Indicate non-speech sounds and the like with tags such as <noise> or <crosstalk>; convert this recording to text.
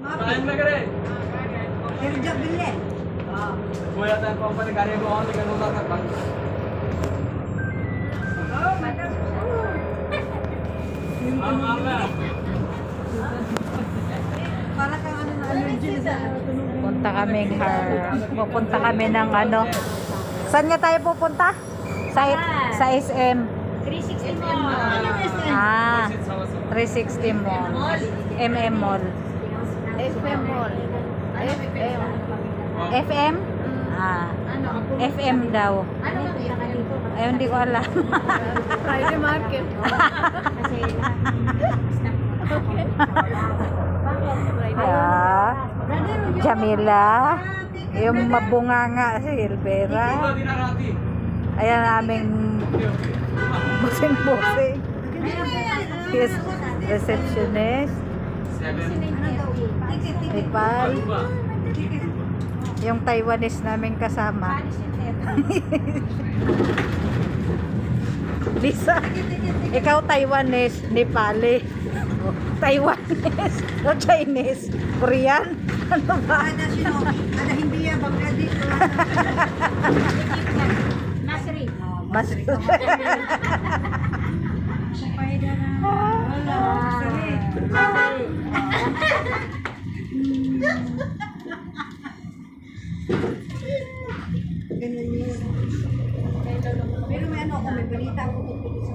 Saan na gare? Pero diyan bilhin. Ah. Kuya tayo pa pa gare mo ako ng ano na kan. Oh, matas. Ang ama. Para kang ano na allergy na sa tunog. Punta kaming har, pupunta kami ng ano. Saan nga tayo pupunta? Sa sa SM. 360 mo. Ah, 360 Mall. MM Mall. FM Mall. FM. FM? Ah? FM daw. Ano ika dito? Ay, hindi ko alam. Friday market. <laughs> Kasi yeah. Jamila. Yung mabunganga si dinarati. Ayan aming <laughs> busing-busing. His receptionist. Seven. Ipal. Ba? Yung Taiwanese namin kasama. <laughs> Lisa, ikaw Taiwanese, Nepali. Taiwanese, o Chinese, Korean. Ano ba? Ada sino? Ada hindi ya Bangladesh. Ganun yun. Pero may ano ako, may balita ako tungkol sa